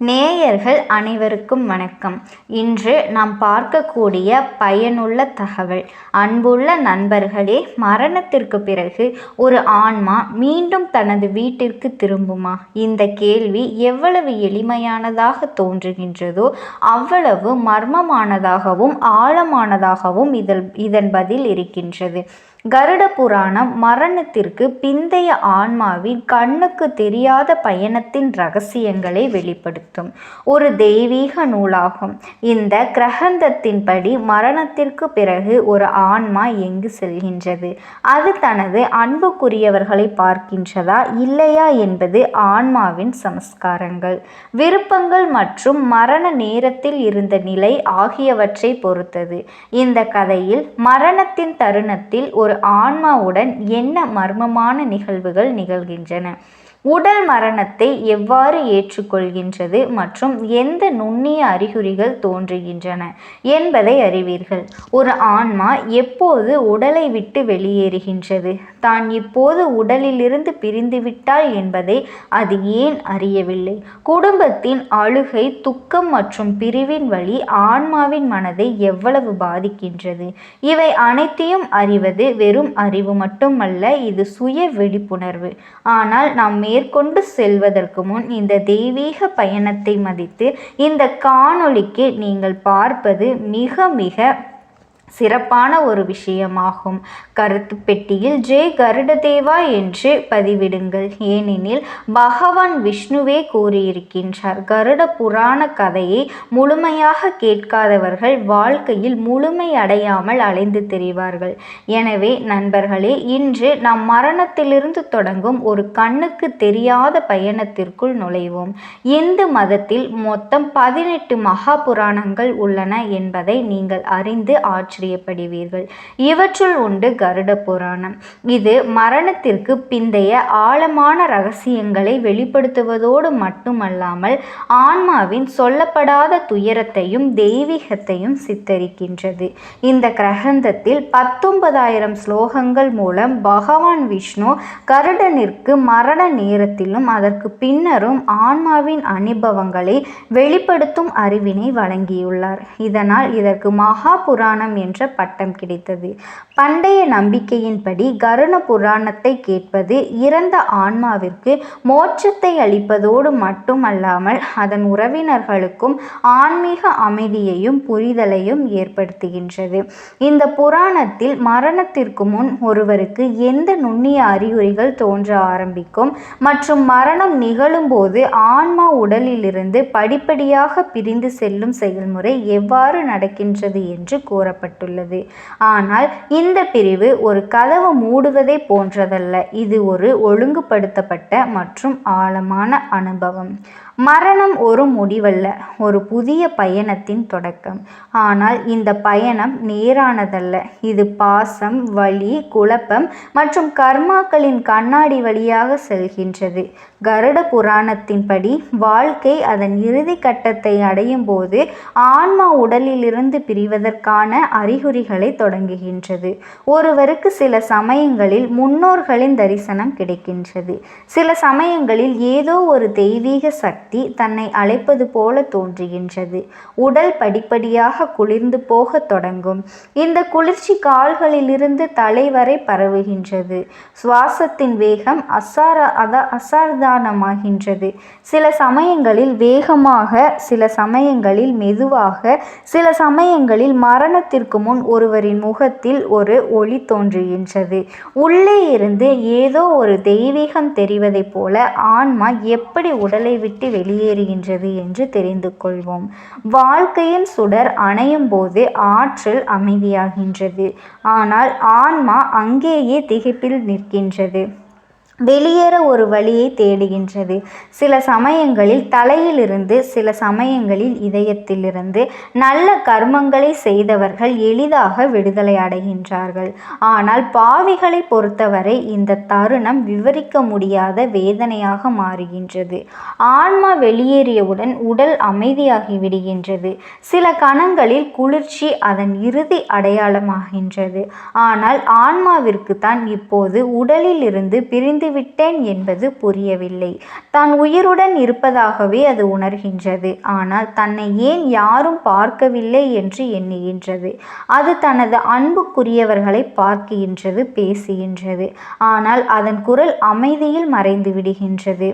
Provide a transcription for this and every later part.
நேயர்கள் அனைவருக்கும் வணக்கம். இன்று நாம் பார்க்கக்கூடிய பயனுள்ள தகவல். அன்புள்ள நண்பர்களே மரணத்திற்கு பிறகு ஒரு ஆன்மா மீண்டும் தனது வீட்டிற்கு திரும்புமா? இந்த கேள்வி எவ்வளவு எளிமையானதாக தோன்றுகின்றதோ அவ்வளவு மர்மமானதாகவும் ஆழமானதாகவும் இதில் இதன் பதில் இருக்கின்றது. கருட புராணம் மரணத்திற்கு பிந்தைய ஆன்மாவின் கண்ணுக்கு தெரியாத பயணத்தின் ரகசியங்களை வெளிப்படுத்தும். ஒரு தெய்வீக நூலாகும். இந்த கிரகந்தத்தின்படி மரணத்திற்கு பிறகு ஒரு ஆன்மா எங்கு செல்கின்றது? அது தனது அன்புக்குரியவர்களை பார்க்கின்றதா இல்லையா என்பது ஆன்மாவின் சமஸ்காரங்கள். விருப்பங்கள் மற்றும் மரண நேரத்தில் இருந்த நிலை ஆகியவற்றை பொறுத்தது. இந்த கதையில் மரணத்தின் தருணத்தில் ஒரு ஆன்மாவுடன் என்ன மர்மமான நிகழ்வுகள் நிகழ்கின்றன? உடல் மரணத்தை எவ்வாறு ஏற்றுக்கொள்கின்றது மற்றும் எந்த நுண்ணிய அறிகுறிகள் தோன்றுகின்றன என்பதை அறிவீர்கள். ஒரு ஆன்மா எப்போது உடலை விட்டு வெளியேறுகின்றது? தான் இப்போது உடலிலிருந்து பிரிந்துவிட்டாள் என்பதை அது ஏன் அறியவில்லை? குடும்பத்தின் அழுகை துக்கம் மற்றும் பிரிவின் வழி ஆன்மாவின் மனதை எவ்வளவு பாதிக்கின்றது? இவை அனைத்தையும் அறிவது வெறும் அறிவு மட்டுமல்ல இது சுய விழிப்புணர்வு. ஆனால் நாம் மேற்கொண்டு செல்வதற்கு முன் இந்த தெய்வீக பயணத்தை மதித்து இந்த காணொளிக்கு நீங்கள் பார்ப்பது மிக மிக சிறப்பான ஒரு விஷயமாகும். கருத்து பெட்டியில் ஜெய் கருடதேவா என்று பதிவிடுங்கள். ஏனெனில் பகவான் விஷ்ணுவே கூறியிருக்கின்றார். கருட புராண கதையை முழுமையாக கேட்காதவர்கள் வாழ்க்கையில் முழுமை அடையாமல் அலைந்து தெரிவார்கள். எனவே நண்பர்களே இன்று நாம் மரணத்திலிருந்து தொடங்கும் ஒரு கண்ணுக்கு தெரியாத பயணத்திற்குள் நுழைவோம். இந்து மதத்தில் மொத்தம் பதினெட்டு மகா புராணங்கள் உள்ளன என்பதை நீங்கள் அறிந்து ஆட்சி ஆச்சரியப்படுவீர்கள். இவற்றுள் உண்டு கருட புராணம். இது மரணத்திற்கு பிந்தைய ஆழமான ரகசியங்களை வெளிப்படுத்துவதோடு மட்டுமல்லாமல் ஆன்மாவின் சொல்லப்படாத துயரத்தையும் தெய்வீகத்தையும் சித்தரிக்கின்றது. இந்த கிரகந்தத்தில் பத்தொன்பதாயிரம் ஸ்லோகங்கள் மூலம் பகவான் விஷ்ணு கருடனிற்கு மரண நேரத்திலும் அதற்கு பின்னரும் ஆன்மாவின் அனுபவங்களை வெளிப்படுத்தும் அறிவினை வழங்கியுள்ளார். இதனால் இதற்கு மகா புராணம் என்ற பட்டம் கிடைத்தது. பண்டைய நம்பிக்கையின்படி கருண புராணத்தை கேட்பது இறந்த ஆன்மாவிற்கு மோட்சத்தை அளிப்பதோடு மட்டுமல்லாமல் அதன் உறவினர்களுக்கும் ஆன்மீக அமைதியையும் புரிதலையும் ஏற்படுத்துகின்றது. இந்த புராணத்தில் மரணத்திற்கு முன் ஒருவருக்கு எந்த நுண்ணிய அறிகுறிகள் தோன்ற ஆரம்பிக்கும் மற்றும் மரணம் நிகழும்போது ஆன்மா உடலிலிருந்து படிப்படியாக பிரிந்து செல்லும் செயல்முறை எவ்வாறு நடக்கின்றது என்று கூறப்பட்டது. செய்யப்பட்டுள்ளது ஆனால் இந்த பிரிவு ஒரு கதவு மூடுவதை போன்றதல்ல. இது ஒரு ஒழுங்குபடுத்தப்பட்ட மற்றும் ஆழமான அனுபவம். மரணம் ஒரு முடிவல்ல ஒரு புதிய பயணத்தின் தொடக்கம். ஆனால் இந்த பயணம் நேரானதல்ல. இது பாசம் வலி குழப்பம் மற்றும் கர்மாக்களின் கண்ணாடி வழியாக செல்கின்றது. கருட புராணத்தின்படி வாழ்க்கை அதன் இறுதி கட்டத்தை அடையும் போது ஆன்மா உடலிலிருந்து பிரிவதற்கான அறிகுறிகளை தொடங்குகின்றது. ஒருவருக்கு சில சமயங்களில் முன்னோர்களின் தரிசனம் கிடைக்கின்றது. சில சமயங்களில் ஏதோ ஒரு தெய்வீக சக்தி சக்தி தன்னை அழைப்பது போல தோன்றுகின்றது. உடல் படிப்படியாக குளிர்ந்து போக தொடங்கும். இந்த குளிர்ச்சி கால்களிலிருந்து தலை வரை பரவுகின்றது. சுவாசத்தின் வேகம் அசார அத அசாதாரணமாகின்றது சில சமயங்களில் வேகமாக சில சமயங்களில் மெதுவாக சில சமயங்களில் மரணத்திற்கு முன் ஒருவரின் முகத்தில் ஒரு ஒளி தோன்றுகின்றது. உள்ளே இருந்து ஏதோ ஒரு தெய்வீகம் தெரிவதைப் போல ஆன்மா எப்படி உடலை விட்டு வெளியேறுகின்றது என்று தெரிந்து கொள்வோம். வாழ்க்கையின் சுடர் அணையும் போது ஆற்றல் அமைதியாகின்றது. ஆனால் ஆன்மா அங்கேயே திகைப்பில் நிற்கின்றது. வெளியேற ஒரு வழியை தேடுகின்றது. சில சமயங்களில் தலையிலிருந்து சில சமயங்களில் இதயத்திலிருந்து நல்ல கர்மங்களை செய்தவர்கள் எளிதாக விடுதலை அடைகின்றார்கள். ஆனால் பாவிகளை பொறுத்தவரை இந்த தருணம் விவரிக்க முடியாத வேதனையாக மாறுகின்றது. ஆன்மா வெளியேறியவுடன் உடல் அமைதியாகி விடுகின்றது. சில கணங்களில் குளிர்ச்சி அதன் இறுதி அடையாளமாகின்றது. ஆனால் ஆன்மாவிற்கு தான் இப்போது உடலில் இருந்து பிரிந்து விட்டேன் என்பது புரியவில்லை. தான் உயிருடன் இருப்பதாகவே அது உணர்கின்றது. ஆனால் தன்னை ஏன் யாரும் பார்க்கவில்லை என்று எண்ணுகின்றது. அது தனது அன்புக்குரியவர்களை பார்க்கின்றது பேசுகின்றது. ஆனால் அதன் குரல் அமைதியில் மறைந்து விடுகின்றது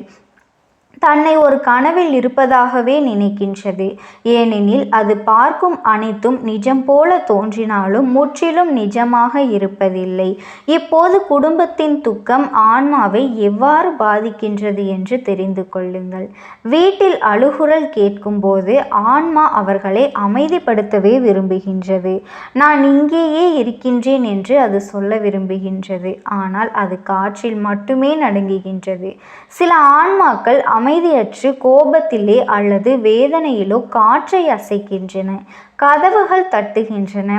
தன்னை ஒரு கனவில் இருப்பதாகவே நினைக்கின்றது. ஏனெனில் அது பார்க்கும் அனைத்தும் நிஜம் போல தோன்றினாலும் முற்றிலும் நிஜமாக இருப்பதில்லை. இப்போது குடும்பத்தின் துக்கம் ஆன்மாவை எவ்வாறு பாதிக்கின்றது என்று தெரிந்து கொள்ளுங்கள். வீட்டில் அழுகுரல் கேட்கும்போது ஆன்மா அவர்களை அமைதிப்படுத்தவே விரும்புகின்றது. நான் இங்கேயே இருக்கின்றேன் என்று அது சொல்ல விரும்புகின்றது. ஆனால் அது காற்றில் மட்டுமே நடுங்குகின்றது. சில ஆன்மாக்கள் அமை அமைதியற்று கோபத்திலே அல்லது வேதனையிலோ காற்றை அசைக்கின்றன. கதவுகள் தட்டுகின்றன.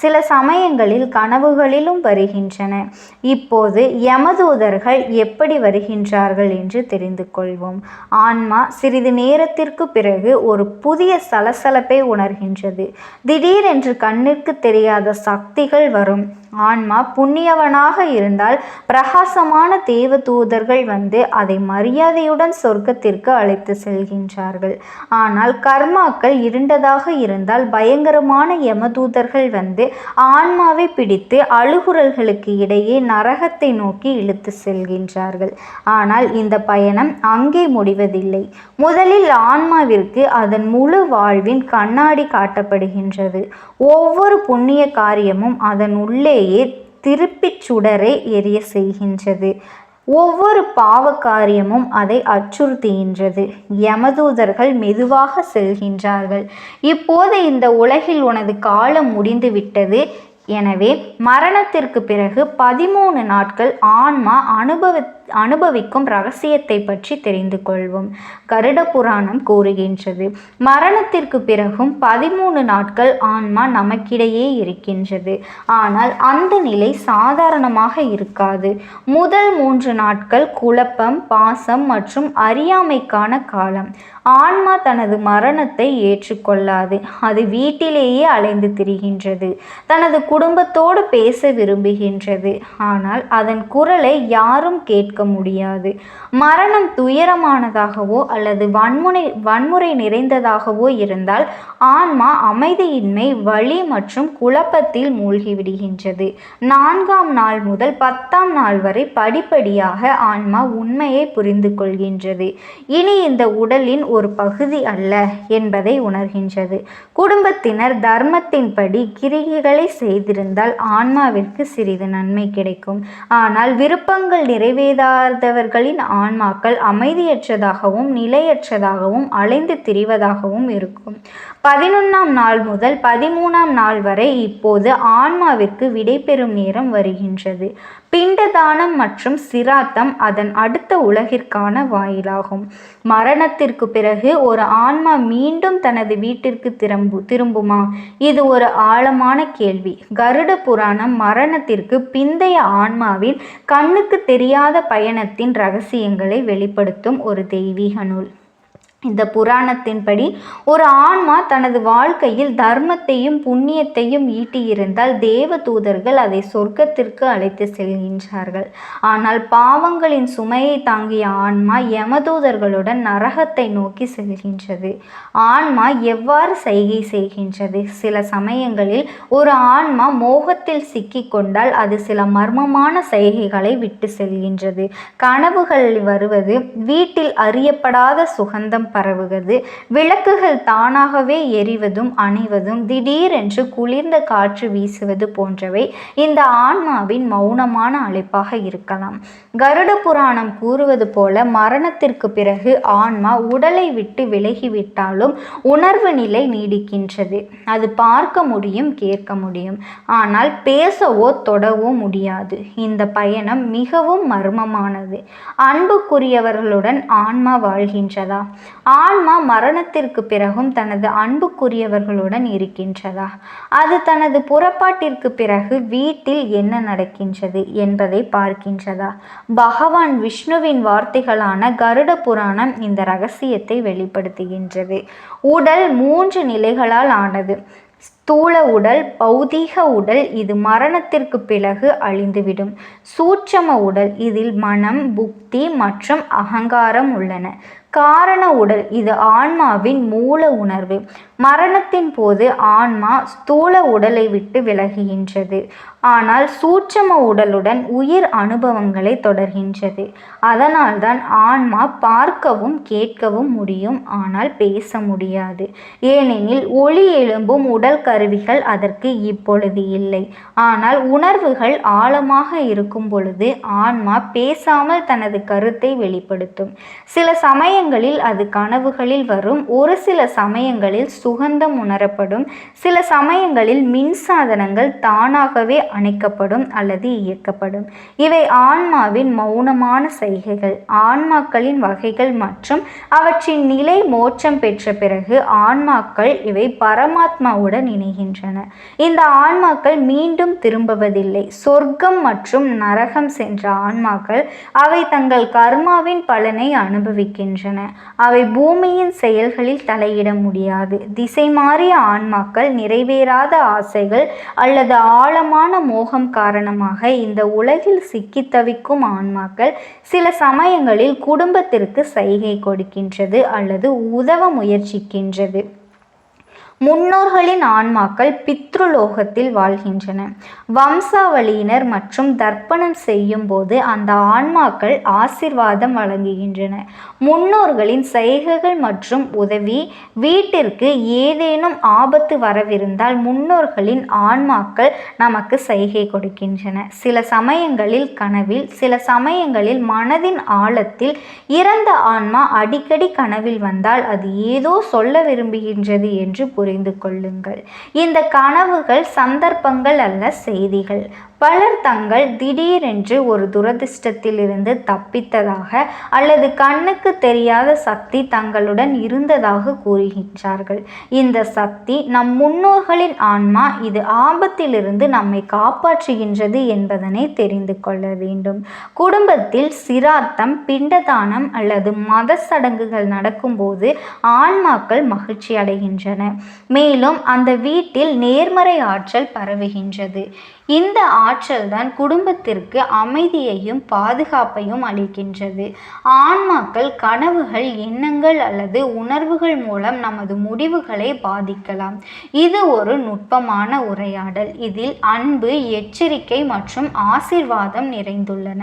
சில சமயங்களில் கனவுகளிலும் வருகின்றன. இப்போது யமதூதர்கள் எப்படி வருகின்றார்கள் என்று தெரிந்து கொள்வோம். ஆன்மா சிறிது நேரத்திற்கு பிறகு ஒரு புதிய சலசலப்பை உணர்கின்றது. திடீரென்று கண்ணிற்கு தெரியாத சக்திகள் வரும். ஆன்மா புண்ணியவனாக இருந்தால் பிரகாசமான தேவ தூதர்கள் வந்து அதை மரியாதையுடன் சொர்க்கத்திற்கு அழைத்து செல்கின்றார்கள். ஆனால் கர்மாக்கள் இருண்டதாக இருந்தால் பய பயங்கரமான யமதூதர்கள் வந்து ஆன்மாவை பிடித்து அழுகுரல்களுக்கு இடையே நரகத்தை நோக்கி இழுத்து செல்கின்றார்கள். ஆனால் இந்த பயணம் அங்கே முடிவதில்லை. முதலில் ஆன்மாவிற்கு அதன் முழு வாழ்வின் கண்ணாடி காட்டப்படுகின்றது. ஒவ்வொரு புண்ணிய காரியமும் அதன் உள்ளேயே திருப்பிச் சுடரை எரிய செய்கின்றது. ஒவ்வொரு பாவ காரியமும் அதை அச்சுறுத்துகின்றது. யமதூதர்கள் மெதுவாக செல்கின்றார்கள். இப்போது இந்த உலகில் உனது காலம் முடிந்து விட்டது எனவே மரணத்திற்கு பிறகு பதிமூணு நாட்கள் ஆன்மா அனுபவி அனுபவிக்கும் ரகசியத்தை பற்றி தெரிந்து கொள்வோம். கருட புராணம் கூறுகின்றது. மரணத்திற்கு பிறகும் பதிமூணு நாட்கள் ஆன்மா நமக்கிடையே இருக்கின்றது. ஆனால் அந்த நிலை சாதாரணமாக இருக்காது. முதல் மூன்று நாட்கள் குழப்பம் பாசம் மற்றும் அறியாமைக்கான காலம். ஆன்மா தனது மரணத்தை ஏற்றுக்கொள்ளாது. அது வீட்டிலேயே அலைந்து திரிகின்றது. தனது குடும்பத்தோடு பேச விரும்புகின்றது. ஆனால் அதன் குரலை யாரும் கேட்க முடியாது. மரணம் துயரமானதாகவோ அல்லது வன்முனை வன்முறை நிறைந்ததாகவோ இருந்தால் ஆன்மா அமைதியின்மை வலி மற்றும் குழப்பத்தில் மூழ்கிவிடுகின்றது. நான்காம் நாள் முதல் பத்தாம் நாள் வரை படிப்படியாக ஆன்மா உண்மையை புரிந்து கொள்கின்றது. இனி இந்த உடலின் ஒரு பகுதி அல்ல என்பதை உணர்கின்றது. குடும்பத்தினர் தர்மத்தின்படி கிரிகைகளை செய்திருந்தால் ஆன்மாவிற்கு சிறிது நன்மை கிடைக்கும். ஆனால் விருப்பங்கள் நிறைவேறாதவர்களின் ஆன்மாக்கள் அமைதியற்றதாகவும் நிலையற்றதாகவும் அலைந்து திரிவதாகவும் இருக்கும். பதினொன்றாம் நாள் முதல் பதிமூணாம் நாள் வரை இப்போது ஆன்மாவிற்கு விடைபெறும் நேரம் வருகின்றது. பிண்டதானம் மற்றும் சிராத்தம் அதன் அடுத்த உலகிற்கான வாயிலாகும். மரணத்திற்கு பிறகு ஒரு ஆன்மா மீண்டும் தனது வீட்டிற்கு திரும்பு திரும்புமா? இது ஒரு ஆழமான கேள்வி. கருட புராணம் மரணத்திற்கு பிந்தைய ஆன்மாவின் கண்ணுக்கு தெரியாத பயணத்தின் ரகசியங்களை வெளிப்படுத்தும் ஒரு தெய்வீக நூல். இந்த புராணத்தின்படி ஒரு ஆன்மா தனது வாழ்க்கையில் தர்மத்தையும் புண்ணியத்தையும் ஈட்டியிருந்தால் தேவ தூதர்கள் அதை சொர்க்கத்திற்கு அழைத்து செல்கின்றார்கள். ஆனால் பாவங்களின் சுமையை தாங்கிய ஆன்மா யமதூதர்களுடன் நரகத்தை நோக்கி செல்கின்றது. ஆன்மா எவ்வாறு செய்கை செய்கின்றது? சில சமயங்களில் ஒரு ஆன்மா மோகத்தில் சிக்கிக்கொண்டால் அது சில மர்மமான செய்கைகளை விட்டு செல்கின்றது. கனவுகள் வருவது வீட்டில் அறியப்படாத சுகந்தம் பரவுகிறது. விளக்குகள் தானாகவே எரிவதும் அணைவதும் திடீரென்று குளிர்ந்த காற்று வீசுவது போன்றவை இந்த ஆன்மாவின் மௌனமான அழைப்பாக இருக்கலாம். கருட புராணம் கூறுவது போல மரணத்திற்கு பிறகு ஆன்மா உடலை விட்டு விலகிவிட்டாலும் உணர்வு நிலை நீடிக்கின்றது. அது பார்க்க முடியும் கேட்க முடியும். ஆனால் பேசவோ தொடவோ முடியாது. இந்த பயணம் மிகவும் மர்மமானது. அன்புக்குரியவர்களுடன் ஆன்மா வாழ்கின்றதா? ஆன்மா மரணத்திற்கு பிறகும் தனது அன்புக்குரியவர்களுடன் இருக்கின்றதா? அது தனது புறப்பாட்டிற்கு பிறகு வீட்டில் என்ன நடக்கின்றது என்பதை பார்க்கின்றதா? பகவான் விஷ்ணுவின் வார்த்தைகளான கருட புராணம் இந்த ரகசியத்தை வெளிப்படுத்துகின்றது. உடல் மூன்று நிலைகளால் ஆனது. ஸ்தூல உடல் பௌதீக உடல் இது மரணத்திற்கு பிறகு அழிந்துவிடும். சூட்சம உடல் இதில் மனம் புக்தி மற்றும் அகங்காரம் உள்ளன. காரண உடல் இது ஆன்மாவின் மூல உணர்வு. மரணத்தின் போது ஆன்மா ஸ்தூல உடலை விட்டு விலகுகின்றது. ஆனால் சூட்சம உடலுடன் உயிர் அனுபவங்களை தொடர்கின்றது. அதனால்தான் ஆன்மா பார்க்கவும் கேட்கவும் முடியும். ஆனால் பேச முடியாது. ஏனெனில் ஒளி எழும்பும் உடல் கருவிகள் அதற்கு இப்பொழுது இல்லை. ஆனால் உணர்வுகள் ஆழமாக இருக்கும் பொழுது ஆன்மா பேசாமல் தனது கருத்தை வெளிப்படுத்தும். சில சமயங்களில் அது கனவுகளில் வரும் ஒரு சில சமயங்களில் சுகந்தம் உணரப்படும் சில சமயங்களில் மின்சாதனங்கள் தானாகவே அணைக்கப்படும் அல்லது இயக்கப்படும். இவை ஆன்மாவின் மௌனமான செய்கைகள் ஆன்மாக்களின் வகைகள் மற்றும் அவற்றின் நிலை மோட்சம் பெற்ற பிறகு ஆன்மாக்கள் இவை பரமாத்மாவுடன் இணைகின்றன இந்த ஆன்மாக்கள் மீண்டும் திரும்புவதில்லை. சொர்க்கம் மற்றும் நரகம் சென்ற ஆன்மாக்கள் அவை தங்கள் கர்மாவின் பலனை அனுபவிக்கின்றன. அவை பூமியின் செயல்களில் தலையிட முடியாது. திசை மாறிய ஆன்மாக்கள் நிறைவேறாத ஆசைகள் அல்லது ஆழமான மோகம் காரணமாக இந்த உலகில் சிக்கி தவிக்கும் ஆன்மாக்கள் சில சமயங்களில் குடும்பத்திற்கு சைகை கொடுக்கின்றது அல்லது உதவ முயற்சிக்கின்றது. முன்னோர்களின் ஆன்மாக்கள் பித்ருலோகத்தில் வாழ்கின்றன. வம்சாவளியினர் மற்றும் தர்ப்பணம் செய்யும் போது அந்த ஆன்மாக்கள் ஆசிர்வாதம் வழங்குகின்றன. முன்னோர்களின் செய்கைகள் மற்றும் உதவி வீட்டிற்கு ஏதேனும் ஆபத்து வரவிருந்தால் முன்னோர்களின் ஆன்மாக்கள் நமக்கு செய்கை கொடுக்கின்றன. சில சமயங்களில் கனவில் சில சமயங்களில் மனதின் ஆழத்தில் இறந்த ஆன்மா அடிக்கடி கனவில் வந்தால் அது ஏதோ சொல்ல விரும்புகின்றது என்று புரிந்து கொள்ளுங்கள். இந்த கனவுகள் சந்தர்ப்பங்கள் அல்ல செய்திகள். பலர் தங்கள் திடீரென்று ஒரு துரதிர்ஷ்டத்திலிருந்து தப்பித்ததாக அல்லது கண்ணுக்கு தெரியாத சக்தி தங்களுடன் இருந்ததாக கூறுகின்றார்கள். இந்த சக்தி நம் முன்னோர்களின் ஆன்மா இது ஆபத்திலிருந்து நம்மை காப்பாற்றுகின்றது என்பதனை தெரிந்து கொள்ள வேண்டும். குடும்பத்தில் சிராத்தம் பிண்டதானம் அல்லது மத சடங்குகள் நடக்கும்போது ஆன்மாக்கள் மகிழ்ச்சி அடைகின்றன மேலும் அந்த வீட்டில் நேர்மறை ஆற்றல் பரவுகின்றது. இந்த ஆற்றல் தான் குடும்பத்திற்கு அமைதியையும் பாதுகாப்பையும் அளிக்கின்றது. ஆன்மாக்கள் கனவுகள் எண்ணங்கள் அல்லது உணர்வுகள் மூலம் நமது முடிவுகளை பாதிக்கலாம். இது ஒரு நுட்பமான உரையாடல். இதில் அன்பு எச்சரிக்கை மற்றும் ஆசிர்வாதம் நிறைந்துள்ளன.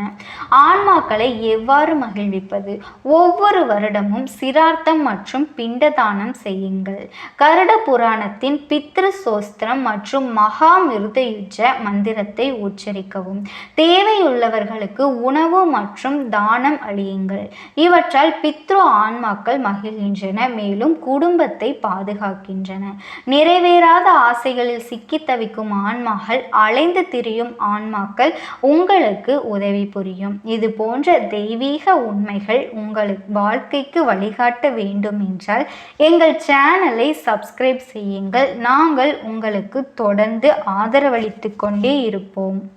ஆன்மாக்களை எவ்வாறு மகிழ்விப்பது? ஒவ்வொரு வருடமும் சிரார்த்தம் மற்றும் பிண்டதானம் செய்யுங்கள். கருட புராணத்தின் பித்ரு சோஸ்திரம் மற்றும் மகா மிருதயுஜ மந்திரத்தை உச்சரிக்கவும். தேவையுள்ளவர்களுக்கு உணவு மற்றும் தானம் அளியுங்கள். இவற்றால் பித்ரு ஆன்மாக்கள் மகிழ்கின்றன மேலும் குடும்பத்தை பாதுகாக்கின்றன. நிறைவேறாத ஆசைகளில் சிக்கி தவிக்கும் ஆன்மாக்கள் அலைந்து திரியும் ஆன்மாக்கள் உங்களுக்கு உதவி புரியும். இது போன்ற தெய்வீக உண்மைகள் உங்களுக்கு வாழ்க்கைக்கு வழிகாட்ட வேண்டும் என்றால் எங்கள் சேனலை சப்ஸ்கிரைப் செய்யுங்கள். நாங்கள் உங்களுக்கு தொடர்ந்து ஆதரவளித்து கொண்டே இருப்போம்.